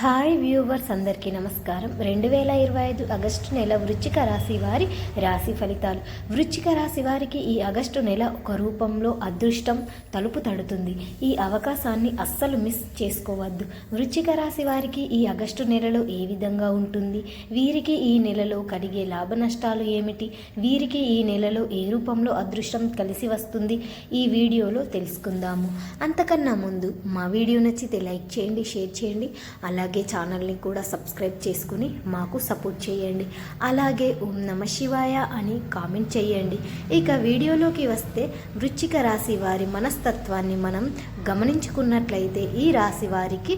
Hi viewers అందరికీ నమస్కారం. రెండు వేల ఇరవై ఐదు ఆగస్టు నెల వృచ్చిక రాశి వారి రాశి ఫలితాలు. వృచ్చిక రాశి వారికి ఈ ఆగస్టు నెల ఒక రూపంలో అదృష్టం తలుపు తడుతుంది. ఈ అవకాశాన్ని అస్సలు మిస్ చేసుకోవద్దు. వృచ్చిక రాశి వారికి ఈ ఆగస్టు నెలలో ఏ విధంగా ఉంటుంది? వీరికి ఈ నెలలో కలిగే లాభ నష్టాలు ఏమిటి? వీరికి ఈ నెలలో ఏ రూపంలో అదృష్టం కలిసి వస్తుంది? ఈ వీడియోలో తెలుసుకుందాము. అంతకన్నా ముందు మా వీడియో నచ్చితే లైక్ చేయండి షేర్ చేయండి. అలాగే అలాగే ఛానల్ని కూడా సబ్స్క్రైబ్ చేసుకుని మాకు సపోర్ట్ చేయండి. అలాగే ఓం నమ శివాయ అని కామెంట్ చేయండి. ఇక వీడియోలోకి వస్తే వృచ్చిక రాశి వారి మనస్తత్వాన్ని మనం గమనించుకున్నట్లయితే ఈ రాశి వారికి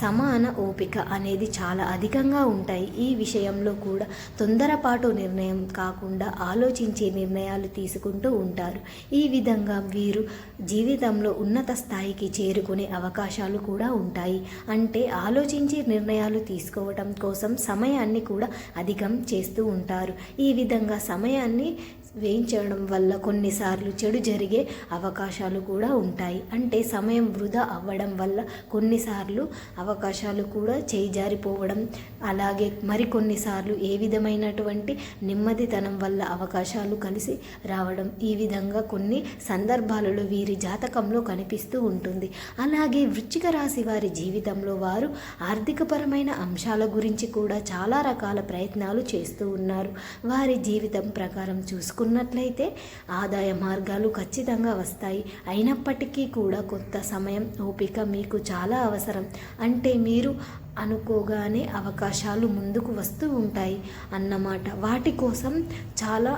సమాన ఓపిక అనేది చాలా అధికంగా ఉంటాయి. ఈ విషయంలో కూడా తొందరపాటు నిర్ణయం కాకుండా ఆలోచించే నిర్ణయాలు తీసుకుంటూ ఉంటారు. ఈ విధంగా వీరు జీవితంలో ఉన్నత స్థాయికి చేరుకునే అవకాశాలు కూడా ఉంటాయి. అంటే ఆలోచించి నిర్ణయాలు తీసుకోవటం కోసం సమయాన్ని కూడా అధికం చేస్తూ ఉంటారు. ఈ విధంగా సమయాన్ని వేయించడం వల్ల కొన్నిసార్లు చెడు జరిగే అవకాశాలు కూడా ఉంటాయి. అంటే సమయం వృధా అవ్వడం వల్ల కొన్నిసార్లు అవకాశాలు కూడా చేయిజారిపోవడం అలాగే మరికొన్నిసార్లు ఏ విధమైనటువంటి నెమ్మదితనం వల్ల అవకాశాలు కలిసి రావడం ఈ విధంగా కొన్ని సందర్భాలలో వీరి జాతకంలో కనిపిస్తూ ఉంటుంది. అలాగే వృచ్చిక రాశి వారి జీవితంలో వారు ఆర్థికపరమైన అంశాల గురించి కూడా చాలా రకాల ప్రయత్నాలు చేస్తూ ఉన్నారు. వారి జీవితం ప్రకారం తీసుకున్నట్లయితే ఆదాయ మార్గాలు ఖచ్చితంగా వస్తాయి. అయినప్పటికీ కూడా కొంత సమయం ఓపిక మీకు చాలా అవసరం. అంటే మీరు అనుకోగానే అవకాశాలు ముందుకు వస్తూ ఉంటాయి అన్నమాట. వాటి కోసం చాలా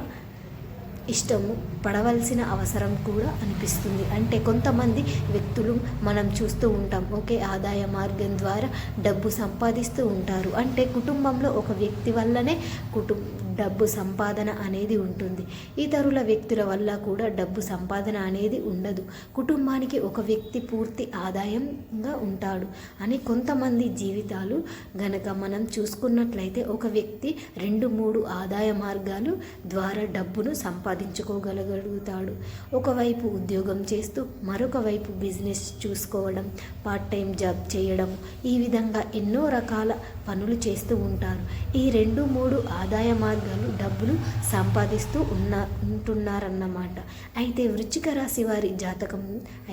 ఇష్టము పడవలసిన అవసరం కూడా అనిపిస్తుంది. అంటే కొంతమంది వ్యక్తులు మనం చూస్తూ ఉంటాం ఒకే ఆదాయ మార్గం ద్వారా డబ్బు సంపాదిస్తూ ఉంటారు. అంటే కుటుంబంలో ఒక వ్యక్తి వల్లనే కుటుంబ డబ్బు సంపాదన అనేది ఉంటుంది. ఇతరుల వ్యక్తుల వల్ల కూడా డబ్బు సంపాదన అనేది ఉండదు. కుటుంబానికి ఒక వ్యక్తి పూర్తి ఆదాయంగా ఉంటాడు అని కొంతమంది జీవితాలు గనక మనం చూసుకున్నట్లయితే ఒక వ్యక్తి రెండు మూడు ఆదాయ మార్గాలు ద్వారా డబ్బును సంపాదించుకోగలగలుగుతాడు ఒకవైపు ఉద్యోగం చేస్తూ మరొక వైపు బిజినెస్ చూసుకోవడం పార్ట్ టైం జాబ్ చేయడం ఈ విధంగా ఎన్నో రకాల పనులు చేస్తూ ఉంటారు. ఈ రెండు మూడు ఆదాయ మార్గాలు డబ్బులు సంపాదిస్తూ ఉన్న ఉంటున్నారన్నమాట. అయితే వృచ్చిక రాశి వారి జాతకం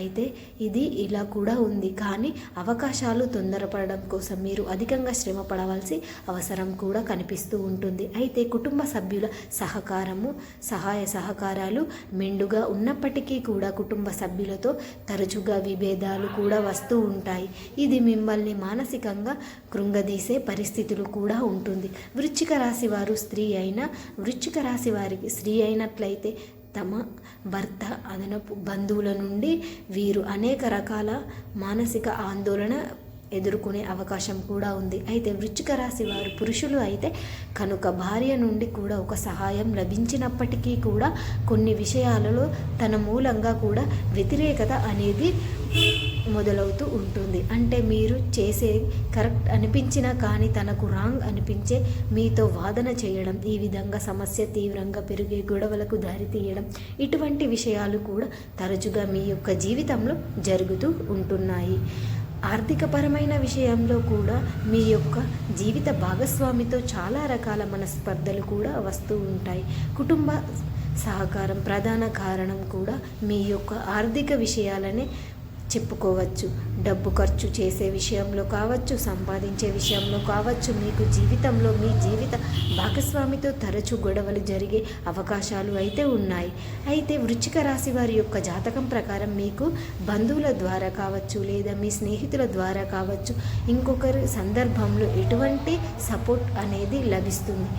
అయితే ఇది ఇలా కూడా ఉంది. కానీ అవకాశాలు తొందరపడడం కోసం మీరు అధికంగా శ్రమ పడవలసి అవసరం కూడా కనిపిస్తూ ఉంటుంది. అయితే కుటుంబ సభ్యుల సహకారము సహాయ సహకారాలు మెండుగా ఉన్నప్పటికీ కూడా కుటుంబ సభ్యులతో తరచుగా విభేదాలు కూడా వస్తూ ఉంటాయి. ఇది మిమ్మల్ని మానసికంగా కృంగదీసే పరిస్థితులు కూడా ఉంటుంది. వృచ్చిక రాశి వారు స్త్రీ అయినా వృచ్చిక రాశి వారికి స్త్రీ అయినట్లయితే తమ భర్త అదనపు బంధువుల నుండి వీరు అనేక రకాల మానసిక ఆందోళన ఎదుర్కొనే అవకాశం కూడా ఉంది. అయితే వృచ్చిక రాశి వారు పురుషులు అయితే కనుక భార్య నుండి కూడా ఒక సహాయం లభించినప్పటికీ కూడా కొన్ని విషయాలలో తన మూలంగా కూడా వ్యతిరేకత అనేది మొదలవుతూ ఉంటుంది. అంటే మీరు చేసే కరెక్ట్ అనిపించినా కానీ తనకు రాంగ్ అనిపించే మీతో వాదన చేయడం ఈ విధంగా సమస్య తీవ్రంగా పెరిగే గొడవలకు దారితీయడం ఇటువంటి విషయాలు కూడా తరచుగా మీ యొక్క జీవితంలో జరుగుతూ ఉంటున్నాయి. ఆర్థికపరమైన విషయంలో కూడా మీ యొక్క జీవిత భాగస్వామితో చాలా రకాల మనస్పర్ధలు కూడా వస్తూ ఉంటాయి. కుటుంబ సహకారం ప్రధాన కారణం కూడా మీ యొక్క ఆర్థిక విషయాలనే చెప్పుకోవచ్చు. డబ్బు ఖర్చు చేసే విషయంలో కావచ్చు సంపాదించే విషయంలో కావచ్చు మీకు జీవితంలో మీ జీవిత భాగస్వామితో తరచు గొడవలు జరిగే అవకాశాలు అయితే ఉన్నాయి. అయితే వృచ్చిక రాశి వారి యొక్క జాతకం ప్రకారం మీకు బంధువుల ద్వారా కావచ్చు లేదా మీ స్నేహితుల ద్వారా కావచ్చు ఇంకొకరి సందర్భంలో ఎటువంటి సపోర్ట్ అనేది లభిస్తుంది.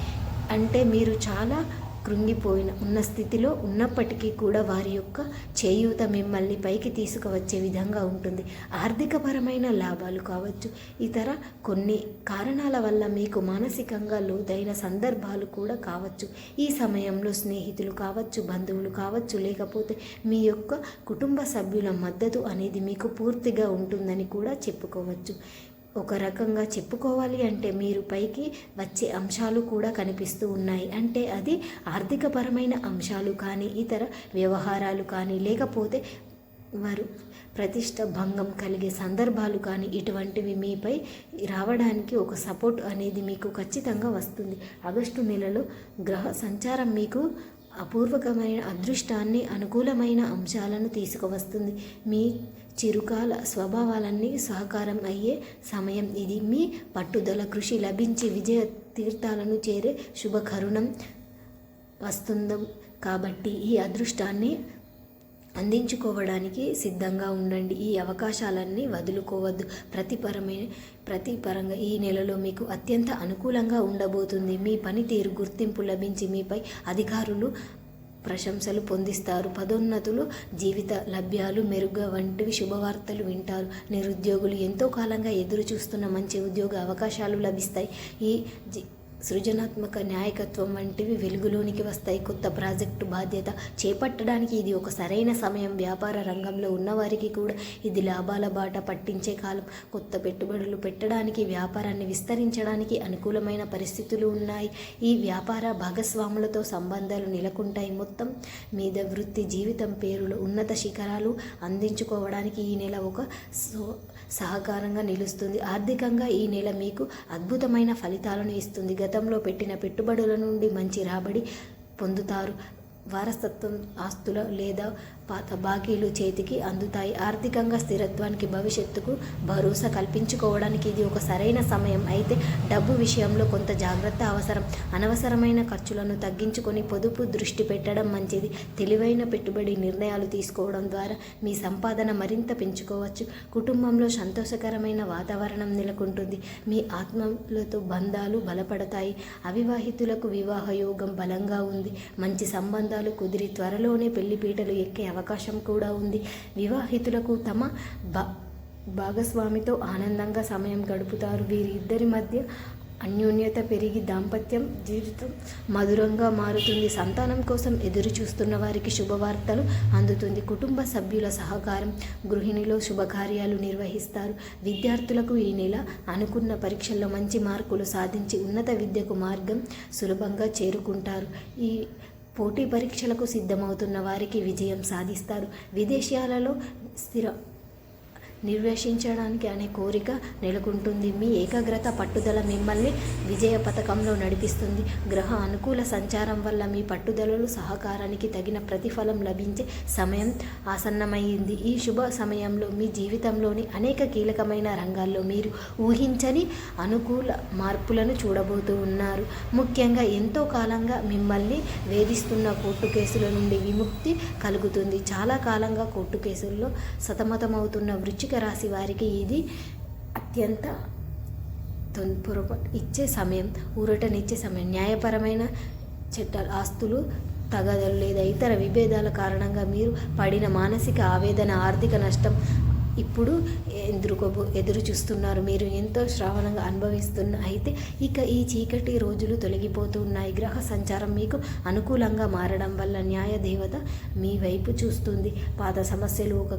అంటే మీరు చాలా కృంగిపోయిన ఉన్న స్థితిలో ఉన్నప్పటికీ కూడా వారి యొక్క చేయూత మిమ్మల్ని పైకి తీసుకువచ్చే విధంగా ఉంటుంది. ఆర్థికపరమైన లాభాలు కావచ్చు. ఇతర కొన్ని కారణాల వల్ల మీకు మానసికంగా లోతైన సందర్భాలు కూడా కావచ్చు. ఈ సమయంలో స్నేహితులు కావచ్చు బంధువులు కావచ్చు లేకపోతే మీ యొక్క కుటుంబ సభ్యుల మద్దతు అనేది మీకు పూర్తిగా ఉంటుందని కూడా చెప్పుకోవచ్చు. ఒక రకంగా చెప్పుకోవాలి అంటే మీరు పైకి వచ్చే అంశాలు కూడా కనిపిస్తూ ఉన్నాయి. అంటే అది ఆర్థికపరమైన అంశాలు కానీ ఇతర వ్యవహారాలు కానీ లేకపోతే వారు ప్రతిష్ట భంగం కలిగే సందర్భాలు కానీ ఇటువంటివి మీపై రావడానికి ఒక సపోర్ట్ అనేది మీకు ఖచ్చితంగా వస్తుంది. ఆగస్టు నెలలో గ్రహ సంచారం మీకు అపూర్వకమైన అదృష్టాన్ని అనుకూలమైన అంశాలను తీసుకువస్తుంది. మీ చిరుకాల స్వభావాలన్నీ సహకారం అయ్యే సమయం ఇది. మీ పట్టుదల కృషి లభించి విజయ తీర్థాలను చేరే శుభకరుణం వస్తుందం. కాబట్టి ఈ అదృష్టాన్ని అందించుకోవడానికి సిద్ధంగా ఉండండి. ఈ అవకాశాలన్నీ వదులుకోవద్దు. ప్రతిపరమైన ప్రతిపరంగా ఈ నెలలో మీకు అత్యంత అనుకూలంగా ఉండబోతుంది. మీ పనితీరు గుర్తింపు లభించి మీపై అధికారులు ప్రశంసలు పొందిస్తారు. పదోన్నతులు జీవిత లభ్యాలు మెరుగ్గా వంటివి శుభవార్తలు వింటారు. నిరుద్యోగులు ఎంతో కాలంగా ఎదురు చూస్తున్న మంచి ఉద్యోగ అవకాశాలు లభిస్తాయి. ఈ జీ సృజనాత్మక నాయకత్వం వంటివి వెలుగులోనికి వస్తాయి. కొత్త ప్రాజెక్టు బాధ్యత చేపట్టడానికి ఇది ఒక సరైన సమయం. వ్యాపార రంగంలో ఉన్నవారికి కూడా ఇది లాభాల బాట పట్టించే కాలం. కొత్త పెట్టుబడులు పెట్టడానికి వ్యాపారాన్ని విస్తరించడానికి అనుకూలమైన పరిస్థితులు ఉన్నాయి. ఈ వ్యాపార భాగస్వాములతో సంబంధాలు నెలకొంటాయి. మొత్తం మీద వృత్తి జీవితం పేరులో ఉన్నత శిఖరాలు అందించుకోవడానికి ఈ నెల ఒక సో సహకారంగా నిలుస్తుంది. ఆర్థికంగా ఈ నెల మీకు అద్భుతమైన ఫలితాలను ఇస్తుంది. గత గతంలో పెట్టిన పెట్టుబడుల నుండి మంచి రాబడి పొందుతారు. వారసత్వం ఆస్తుల లేదా పాత బాకీలు చేతికి అందుతాయి. ఆర్థికంగా స్థిరత్వానికి భవిష్యత్తుకు భరోసా కల్పించుకోవడానికి ఇది ఒక సరైన సమయం. అయితే డబ్బు విషయంలో కొంత జాగ్రత్త అవసరం. అనవసరమైన ఖర్చులను తగ్గించుకొని పొదుపు దృష్టి పెట్టడం మంచిది. తెలివైన పెట్టుబడి నిర్ణయాలు తీసుకోవడం ద్వారా మీ సంపాదన మరింత పెంచుకోవచ్చు. కుటుంబంలో సంతోషకరమైన వాతావరణం నెలకొంటుంది. మీ ఆత్మలతో బంధాలు బలపడతాయి. అవివాహితులకు వివాహయోగం బలంగా ఉంది. మంచి సంబంధాలు కుదిరి త్వరలోనే పెళ్ళిపీటలు ఎక్కే అవకాశం కూడా ఉంది. వివాహితులకు తమ బా భాగస్వామితో ఆనందంగా సమయం గడుపుతారు. వీరిద్దరి మధ్య అన్యోన్యత పెరిగి దాంపత్యం జీవితం మధురంగా మారుతుంది. సంతానం కోసం ఎదురు చూస్తున్న వారికి శుభవార్తలు అందుతుంది. కుటుంబ సభ్యుల సహకారం గృహిణిలో శుభకార్యాలు నిర్వహిస్తారు. విద్యార్థులకు ఈ నెల అనుకున్న పరీక్షల్లో మంచి మార్కులు సాధించి ఉన్నత విద్యకు మార్గం సులభంగా చేరుకుంటారు. ఈ పోటీ పరీక్షలకు సిద్ధమవుతున్న వారికి విజయం సాధిస్తారు. విదేశాలలో స్థిర నిర్వేశించడానికి అనే కోరిక నెలకొంటుంది. మీ ఏకాగ్రత పట్టుదల మిమ్మల్ని విజయ పథకంలో నడిపిస్తుంది. గ్రహ అనుకూల సంచారం వల్ల మీ పట్టుదలలు సహకారానికి తగిన ప్రతిఫలం లభించే సమయం ఆసన్నమైంది. ఈ శుభ సమయంలో మీ జీవితంలోని అనేక కీలకమైన రంగాల్లో మీరు ఊహించని అనుకూల మార్పులను చూడబోతూ ఉన్నారు. ముఖ్యంగా ఎంతో కాలంగా మిమ్మల్ని వేధిస్తున్న కోర్టు కేసుల నుండి విముక్తి కలుగుతుంది. చాలా కాలంగా కోర్టు కేసుల్లో సతమతమవుతున్న వృచ్చిక రాశి వారికి ఇది అత్యంత తొందరపాటు ఇచ్చే సమయం ఊరటనిచ్చే సమయం. న్యాయపరమైన చట్టాలు ఆస్తులు తగదలు లేదా ఇతర విభేదాల కారణంగా మీరు పడిన మానసిక ఆవేదన ఆర్థిక నష్టం ఇప్పుడు ఎదుర్కోబో ఎదురు చూస్తున్నారు. మీరు ఎంతో శ్రావణంగా అనుభవిస్తున్న అయితే ఇక ఈ చీకటి రోజులు తొలగిపోతూ ఉన్నాయి. గ్రహ సంచారం మీకు అనుకూలంగా మారడం వల్ల న్యాయ దేవత మీ వైపు చూస్తుంది. పాత సమస్యలు ఒక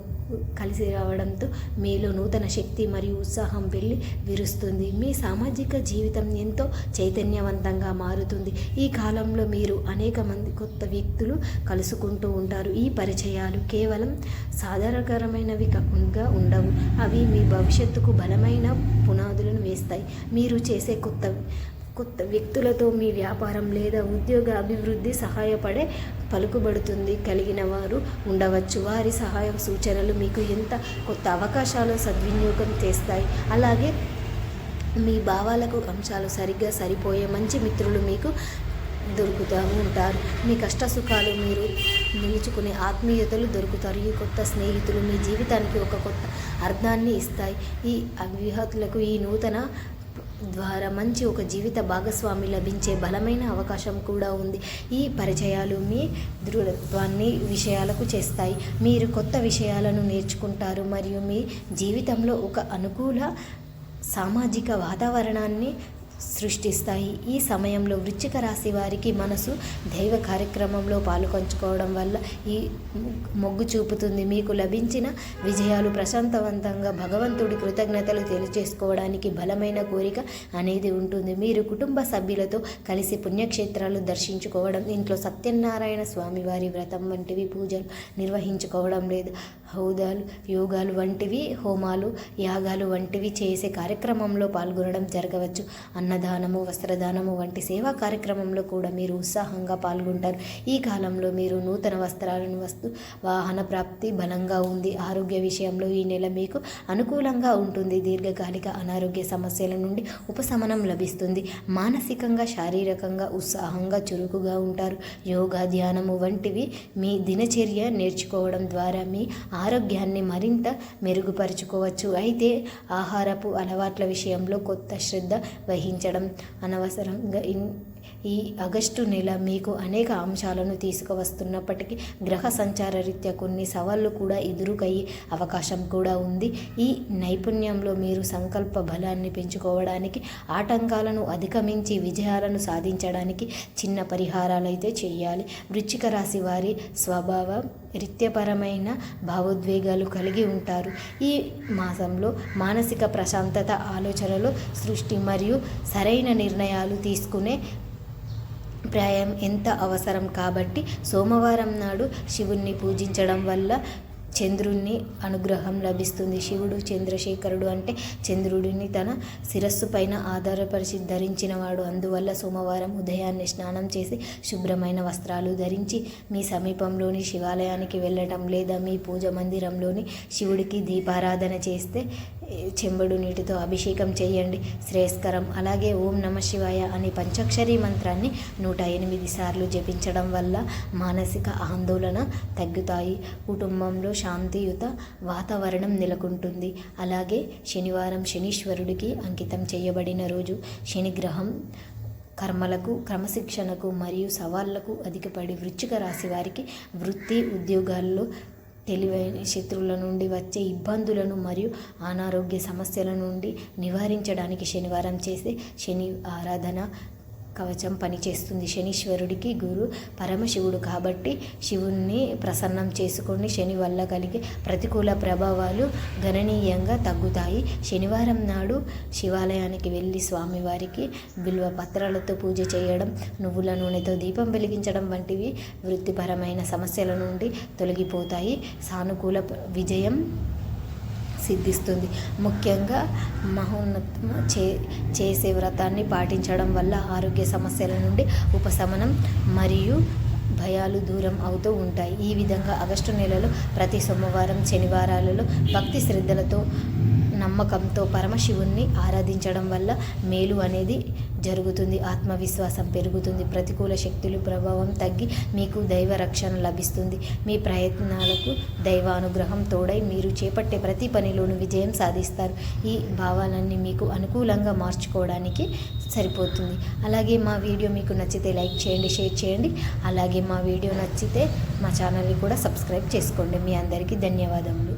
కలిసి రావడంతో మీలో నూతన శక్తి మరియు ఉత్సాహం వెళ్ళి విరుస్తుంది. మీ సామాజిక జీవితం ఎంతో చైతన్యవంతంగా మారుతుంది. ఈ కాలంలో మీరు అనేక మంది కొత్త వ్యక్తులు కలుసుకుంటూ ఉంటారు. ఈ పరిచయాలు కేవలం సాధారణకరమైనవి కాకుండా ఉండవు. అవి మీ భవిష్యత్తుకు బలమైన పునాదులను వేస్తాయి. మీరు చేసే కొత్త కొత్త వ్యక్తులతో మీ వ్యాపారం లేదా ఉద్యోగ అభివృద్ధి సహాయపడే పలుకుబడుతుంది. కలిగిన వారు ఉండవచ్చు. వారి సహాయం సూచనలు మీకు ఎంత కొత్త అవకాశాలు సద్వినియోగం చేస్తాయి. అలాగే మీ భావాలకు అంశాలు సరిగ్గా సరిపోయే మంచి మిత్రులు మీకు దొరుకుతూ ఉంటారు మీ కష్ట సుఖాలు మీరు నిలుచుకునే ఆత్మీయతలు దొరుకుతారు. ఈ కొత్త స్నేహితులు మీ జీవితానికి ఒక కొత్త అర్థాన్ని ఇస్తాయి. ఈ అవిహతులకు ఈ నూతన ద్వారా మంచి ఒక జీవిత భాగస్వామి లభించే బలమైన అవకాశం కూడా ఉంది. ఈ పరిచయాలు మీ దృఢత్వాన్ని విషయాలకు చేస్తాయి. మీరు కొత్త విషయాలను నేర్చుకుంటారు మరియు మీ జీవితంలో ఒక అనుకూల సామాజిక వాతావరణాన్ని సృష్టిస్తాయి. ఈ సమయంలో వృశ్చిక రాశి వారికి మనసు దైవ కార్యక్రమంలో పాలుపంచుకోవడం వల్ల ఈ మొగ్గు చూపుతుంది. మీకు లభించిన విజయాలు ప్రశాంతవంతంగా భగవంతుడి కృతజ్ఞతలు తెలియజేసుకోవడానికి బలమైన కోరిక అనేది ఉంటుంది. మీరు కుటుంబ సభ్యులతో కలిసి పుణ్యక్షేత్రాలు దర్శించుకోవడం ఇంట్లో సత్యనారాయణ స్వామి వారి వ్రతం వంటివి పూజలు నిర్వహించుకోవడం లేదు. హౌదాలు యోగాలు వంటివి హోమాలు యాగాలు వంటివి చేసే కార్యక్రమంలో పాల్గొనడం జరగవచ్చు. అన్నదానము వస్త్రదానము వంటి సేవా కార్యక్రమంలో కూడా మీరు ఉత్సాహంగా పాల్గొంటారు. ఈ కాలంలో మీరు నూతన వస్త్రాలను వస్తు వాహన ప్రాప్తి బలంగా ఉంది. ఆరోగ్య విషయంలో ఈ నెల మీకు అనుకూలంగా ఉంటుంది. దీర్ఘకాలిక అనారోగ్య సమస్యల నుండి ఉపశమనం లభిస్తుంది. మానసికంగా శారీరకంగా ఉత్సాహంగా చురుకుగా ఉంటారు. యోగా ధ్యానము వంటివి మీ దినచర్య నేర్చుకోవడం ద్వారా మీ ఆరోగ్యాన్ని మరింత మెరుగుపరుచుకోవచ్చు. అయితే ఆహారపు అలవాట్ల విషయంలో కొత్త శ్రద్ధ వహించడం అనవసరంగా ఇన్ ఈ ఆగస్టు నెల మీకు అనేక అంశాలను తీసుకువస్తున్నప్పటికీ గ్రహ సంచార రీత్యా కొన్ని సవాళ్ళు కూడా ఎదురుకయ్యే అవకాశం కూడా ఉంది. ఈ నైపుణ్యంలో మీరు సంకల్ప బలాన్ని పెంచుకోవడానికి ఆటంకాలను అధిగమించి విజయాలను సాధించడానికి చిన్న పరిహారాలు అయితే చేయాలి. వృచ్చిక రాశి వారి స్వభావం రీత్యపరమైన భావోద్వేగాలు కలిగి ఉంటారు. ఈ మాసంలో మానసిక ప్రశాంతత ఆలోచనలు సృష్టి మరియు సరైన నిర్ణయాలు తీసుకునే ప్రాయం ఎంత అవసరం కాబట్టి సోమవారం నాడు శివుణ్ణి పూజించడం వల్ల చంద్రుణ్ణి అనుగ్రహం లభిస్తుంది. శివుడు చంద్రశేఖరుడు అంటే చంద్రుడిని తన శిరస్సు పైన ఆధారపరిచి ధరించినవాడు. అందువల్ల సోమవారం ఉదయాన్నే స్నానం చేసి శుభ్రమైన వస్త్రాలు ధరించి మీ సమీపంలోని శివాలయానికి వెళ్ళటం లేదా మీ పూజ మందిరంలోని శివుడికి దీపారాధన చేస్తే చెంబడు నీటితో అభిషేకం చేయండి. శ్రేయస్కరం. అలాగే ఓం నమ శివాయ అనే పంచాక్షరి మంత్రాన్ని నూట ఎనిమిది సార్లు జపించడం వల్ల మానసిక ఆందోళన తగ్గుతాయి. కుటుంబంలో శాంతియుత వాతావరణం నెలకొంటుంది. అలాగే శనివారం శనీశ్వరుడికి అంకితం చేయబడిన రోజు శనిగ్రహం కర్మలకు క్రమశిక్షణకు మరియు సవాళ్ళకు అధికపడి వృచ్చిక రాశి వారికి వృత్తి ఉద్యోగాల్లో తెలివైన శత్రువుల నుండి వచ్చే ఇబ్బందులను మరియు అనారోగ్య సమస్యల నుండి నివారించడానికి శనివారం చేసే శని ఆరాధన కవచం పనిచేస్తుంది శనీశ్వరుడికి గురు పరమశివుడు కాబట్టి శివుణ్ణి ప్రసన్నం చేసుకొని శని వల్ల కలిగే ప్రతికూల ప్రభావాలు గణనీయంగా తగ్గుతాయి. శనివారం నాడు శివాలయానికి వెళ్ళి స్వామివారికి బిల్వ పత్రాలతో పూజ చేయడం నువ్వుల నూనెతో దీపం వెలిగించడం వంటివి వృత్తిపరమైన సమస్యల నుండి తొలగిపోతాయి. సానుకూల విజయం సిద్ధిస్తుంది. ముఖ్యంగా మహోన్నత చే చేసే వ్రతాన్ని పాటించడం వల్ల ఆరోగ్య సమస్యల నుండి ఉపశమనం మరియు భయాలు దూరం అవుతూ ఉంటాయి. ఈ విధంగా ఆగస్టు నెలలో ప్రతి సోమవారం శనివారాలలో భక్తి శ్రద్ధలతో నమ్మకంతో పరమశివుణ్ణి ఆరాధించడం వల్ల మేలు అనేది జరుగుతుంది. ఆత్మవిశ్వాసం పెరుగుతుంది. ప్రతికూల శక్తులు ప్రభావం తగ్గి మీకు దైవ రక్షణ లభిస్తుంది. మీ ప్రయత్నాలకు దైవానుగ్రహం తోడై మీరు చేపట్టే ప్రతి పనిలోనూ విజయం సాధిస్తారు. ఈ భావాలన్నీ మీకు అనుకూలంగా మార్చుకోవడానికి సరిపోతుంది. అలాగే మా వీడియో మీకు నచ్చితే లైక్ చేయండి షేర్ చేయండి. అలాగే మా వీడియో నచ్చితే మా ఛానల్ని కూడా సబ్స్క్రైబ్ చేసుకోండి. మీ అందరికీ ధన్యవాదములు.